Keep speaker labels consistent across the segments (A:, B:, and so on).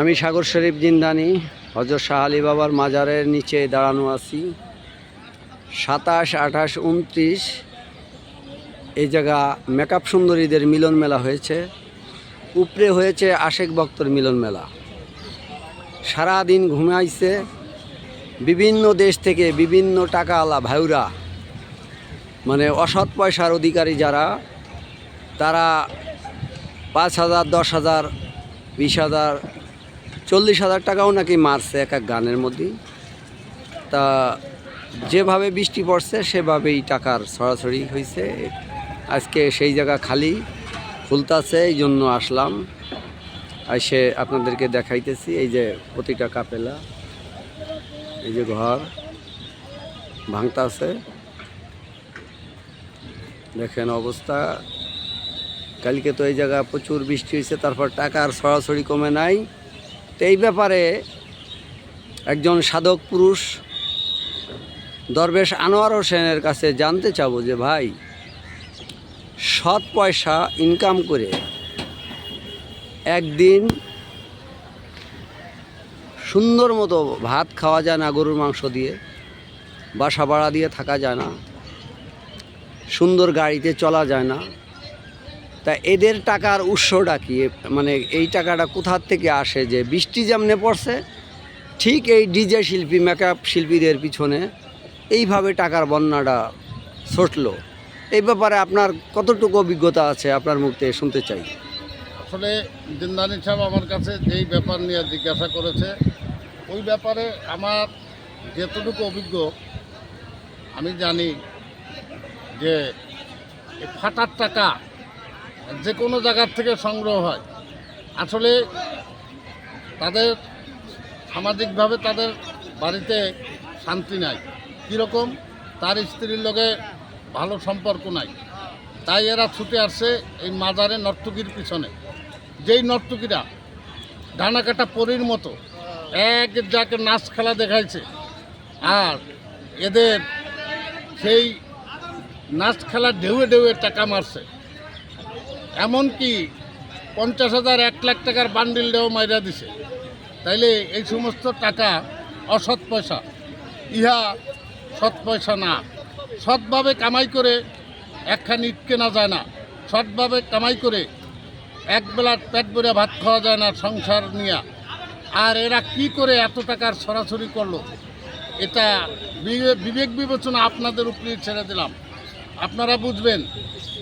A: আমি সাগর শরীফ জিন্দানি, হজরত শাহ আলী বাবার মাজারের নিচে দাঁড়ানো আছি। সাতাশ, আঠাশ, উনত্রিশ, এই জায়গা মেকআপ সুন্দরীদের মিলন মেলা হয়েছে। উপরে হয়েছে আশেক ভক্তর মিলন মেলা। সারা সারাদিন ঘুমাইছে। বিভিন্ন দেশ থেকে বিভিন্ন টাকা আলা ভাইরা মানে অসৎ পয়সার অধিকারী যারা, তারা পাঁচ হাজার, দশ হাজার, বিশ হাজার চল্লিশ হাজার টাকাও নাকি মারছে এক এক গানের মধ্যেই। তা যেভাবে বৃষ্টি পড়ছে, সেভাবেই টাকার সরাসরি হয়েছে আজকে সেই জায়গা খালি, খুলতাছে এই জন্য আসলাম। এসে আপনাদেরকে দেখাইতেছি, এই যে প্রতিটা কাপেলা, এই যে ঘর, ভাঙতাছে। দেখেন অবস্থা। কালকে তো এই জায়গা প্রচুর বৃষ্টি হয়েছে তারপর টাকার সরাসরি কমে নাই। তো এই ব্যাপারে একজন সাধক পুরুষ দরবেশ আনোয়ার হোসেনের কাছে জানতে চাবো যে, ভাই, সৎ পয়সা ইনকাম করে একদিন সুন্দর মতো ভাত খাওয়া যায় না, গরুর মাংস দিয়ে, বাসা ভাড়া দিয়ে থাকা যায় না, সুন্দর গাড়িতে চলা যায় না তা এদের টাকার উৎসটা কি? মানে এই টাকাটা কোথার থেকে আসে যে বৃষ্টি যেমনে পড়ছে, ঠিক এই ডিজে শিল্পী মেকআপ শিল্পীদের পিছনে এইভাবে টাকার বন্যাটা ছটলো। এই ব্যাপারে আপনার কতটুকু অভিজ্ঞতা আছে আপনার মুখ থেকে শুনতে চাই।
B: আসলে দিনদানি সাহেব আমার কাছে যেই ব্যাপার নিয়ে জিজ্ঞাসা করেছে, ওই ব্যাপারে আমার যেতটুকু অভিজ্ঞ, আমি জানি যে ফাটার টাকা যে কোনো জায়গার থেকে সংগ্রহ হয়। আসলে তাদের সামাজিকভাবে তাদের বাড়িতে শান্তি নাই। কীরকম? তার স্ত্রীর লগে ভালো সম্পর্ক নাই। তাই এরা ছুটে আসছে এই মাজারে নর্তকীর পিছনে। যেই নর্তকীরা ডানা কাটা পরীর মতো এক যাকে নাচ খেলা দেখাইছে। আর এদের সেই নাচ খেলা ঢেউয়ে ঢেউয়ে টাকা মারছে। এমনকি পঞ্চাশ হাজার এক লাখ টাকার বান্ডিল দেওয়া মাইরা দিছে। তাইলে এই সমস্ত টাকা অসৎ পয়সা। ইহা সৎ পয়সা না। সৎভাবে কামাই করে একখানি ইট কেনা যায় না। সৎভাবে কামাই করে এক বেলার পেট ভরে ভাত খাওয়া যায় না সংসার নিয়ে। আর এরা কি করে এত টাকার সরাসরি করল? এটা বিবে- বিবেক বিবেচনা আপনাদের উপরে ছেড়ে দিলাম। আপনারা বুঝবেন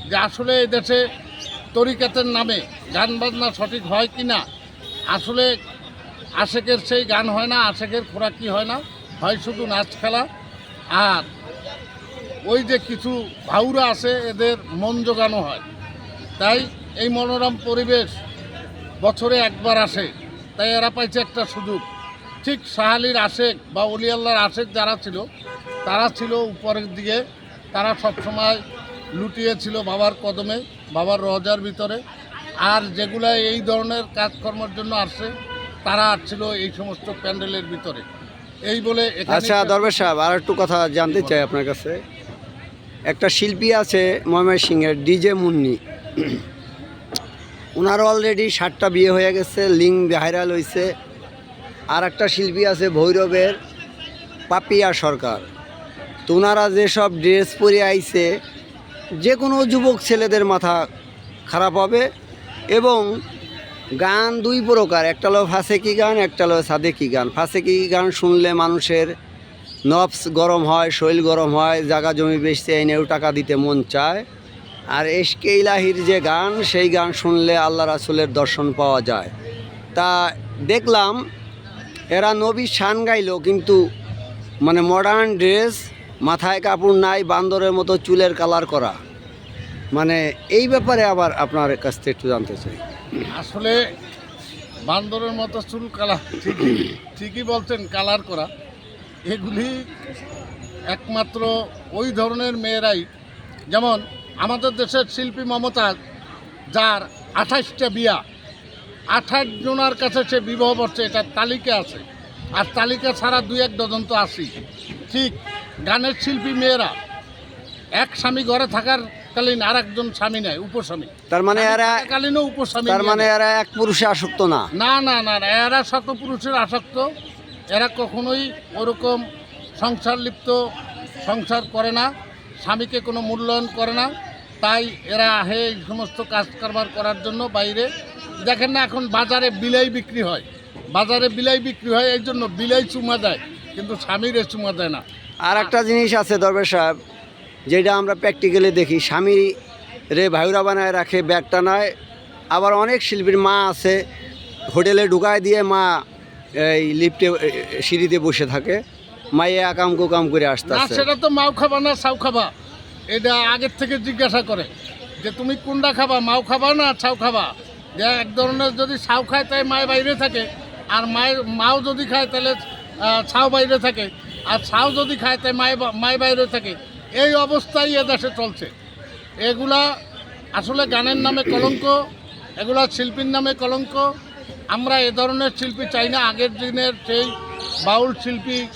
B: যে আসলে এই দেশে তরিকাতের নামে গান বাজনা সঠিক হয় কি না? আসলে আশেকের সেই গান হয় না, আশেকের খোরাকি হয় না, হয় শুধু নাচ খেলা। আর ওই যে কিছু ভাউরা আছে, এদের মন জোগানো হয়। তাই এই মনোরম পরিবেশ বছরে একবার আসে, তাই এরা পাইছে একটা সুযোগ। ঠিক সাহালির আশেক বা অলিয়াল্লার আশেক যারা ছিল, তারা ছিল উপরের দিকে। তারা সবসময় লুটিয়েছিল বাবার কদমে। বাবার রজার ভিতরে। আর যেগুলা এই ধরনের কাজকর্মের জন্য আসছে তারা আসছিল এই সমস্ত প্যান্ডেলের ভিতরে। এই বলে
A: আচ্ছা দরবেশ সাহেব আর একটু কথা জানতে চাই আপনার কাছে। একটা শিল্পী আছে ময়মনসিংহের ডিজে মুন্নি। ওনার অলরেডি ষাটটা বিয়ে হয়ে গেছে লিঙ্ক ভাইরাল হয়েছে আর একটা শিল্পী আছে ভৈরবের পাপিয়া সরকার। তো ওনারা যেসব ড্রেস পরে আইছে যে কোনো যুবক ছেলেদের মাথা খারাপ হবে এবং গান দুই প্রকার, একটা হলো ফাঁসেকি গান, একটা হলো সাদেকি গান। ফাঁসেকি গান শুনলে মানুষের নবস গরম হয়, শরীর গরম হয়, জাগা জমি বেচতে এনেও টাকা দিতে মন চায়। আর এসকে ইলাহির যে গান, সেই গান শুনলে আল্লাহ রাসুলের দর্শন পাওয়া যায়। তা দেখলাম, এরা নবী শান গাইলো, কিন্তু মানে মডার্ন ড্রেস মাথায় কাপড় নাই, বান্দরের মতো চুলের কালার করা। মানে এই ব্যাপারে আবার আপনার কাছ থেকে একটু জানতে চাই।
B: আসলে বান্দরের মতো চুল কালার ঠিকই ঠিকই বলছেন কালার করা। এগুলি একমাত্র ওই ধরনের মেয়েরাই। যেমন আমাদের দেশের শিল্পী মমতাজ যার আঠাশটা বিয়া, আঠাশ জনার কাছে সে বিবাহ করছে এটার তালিকা আছে। আর তালিকা ছাড়া দুই এক ডজন তো আসি ঠিক গানের শিল্পী মেয়েরা। এক স্বামী ঘরে থাকার কালীন আর একজন স্বামী নেয় উপস্বামী।
A: তার মানে এরা
B: থাকাকালীনও উপস্বামী
A: তার মানে এরা এক পুরুষে আসক্ত না?
B: না না না না, এরা শত পুরুষের আসক্ত। এরা কখনোই ওরকম সংসার লিপ্ত সংসার করে না স্বামীকে কোনো মূল্যায়ন করে না। তাই এরা আহে এই সমস্ত কাজ কারবার করার জন্য বাইরে। দেখেন না এখন বাজারে বিলাই বিক্রি হয়। বাজারে বিলাই বিক্রি হয় এই জন্য বিলাই চুমা দেয় কিন্তু স্বামীরে চুমা দেয় না।
A: আর একটা জিনিস আছে দরবেশ সাহেব, যেটা আমরা প্র্যাকটিক্যালি দেখি, স্বামী রে ভাইরা বানায় রাখে ব্যাগ টানায় আবার অনেক শিল্পীর মা আছে, হোটেলে ঢুকায় দিয়ে মা এই লিফটে সিঁড়িতে বসে থাকে মায়ে আকাম কুকাম করে
B: না
A: আসতেছে
B: সেটা তো মাও খাবা না ছাউ খাবা। এটা আগের থেকে জিজ্ঞাসা করে যে তুমি কোনটা খাবা, মাও খাবা না ছাউ খাবা? যে এক ধরনের যদি ছাউ খায়, তাই মায়ের বাইরে থাকে, আর মায়ের, মাও যদি খায়, তাহলে ছাউ বাইরে থাকে। আর ছাউ যদি খায়, তাই বা- মায়ের বাইরে থাকে। এই অবস্থায় এ দেশে চলছে। এগুলা আসলে গানের নামে কলঙ্ক, এগুলা শিল্পীর নামে কলঙ্ক। আমরা এ ধরনের শিল্পী চাই না। আগের দিনের সেই বাউল শিল্পী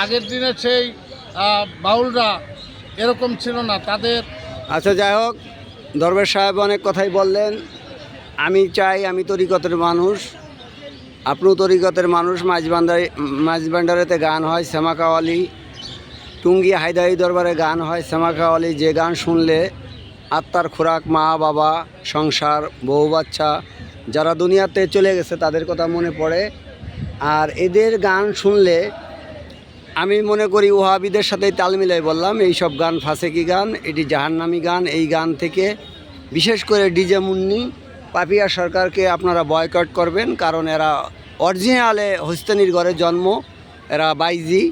B: আগের দিনের সেই বাউলরা এরকম ছিল না। তাদের
A: আচ্ছা যাই হোক, দরবেশ সাহেব অনেক কথাই বললেন। আমি চাই, আমি তরিকতের মানুষ। আপনিও তরিকতের মানুষ মাঝবান্ডারি মাঝবান্ডারেতে গান হয় শ্যামা কাওয়ালি টুঙ্গি হায়দারি দরবারে গান হয় শ্যামা কাওয়ালি যে গান শুনলে আত্মার খোরাক, মা, বাবা, সংসার, বউ, বাচ্চা, যারা দুনিয়াতে চলে গেছে তাদের কথা মনে পড়ে। আর এদের গান শুনলে আমি মনে করি ওহাবিদের সাথে তাল মিলাই বললাম, এই সব গান ফাঁসেকি গান? এটি জাহান্নামি গান। এই গান থেকে বিশেষ করে ডিজে মুন্নি পাপিয়া সরকারকে আপনারা বয়কট করবেন, কারণ এরা অরিজিনালে হস্তানির ঘরে জন্ম, এরা বাইজি,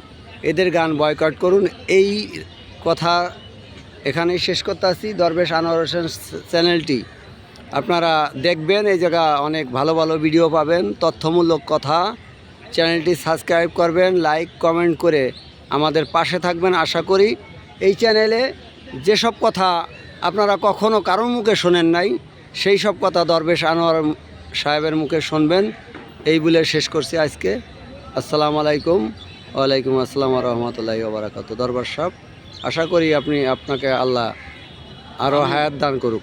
A: এদের গান বয়কট করুন। এই কথা এখানেই শেষ করতে আসি। দরবেশ আনোয়ার হোসেন চ্যানেলটি আপনারা দেখবেন, এই জায়গা অনেক ভালো ভালো ভিডিও পাবেন, তথ্যমূলক কথা। চ্যানেলটি সাবস্ক্রাইব করবেন লাইক কমেন্ট করে আমাদের পাশে থাকবেন। আশা করি এই চ্যানেলে যেসব কথা আপনারা কখনো কারোর মুখে শোনেন নাই সেই সব কথা দরবেশ আনোয়ার সাহেবের মুখে শুনবেন। এই বলে শেষ করছি আজকে। আসসালামু আলাইকুম। ওয়ালাইকুম আসসালাম রহমতুল্লাহি ওবরাকাত দরবার সাহেব আশা করি আপনি আপনাকে আল্লাহ আরও হায়াত দান করুক।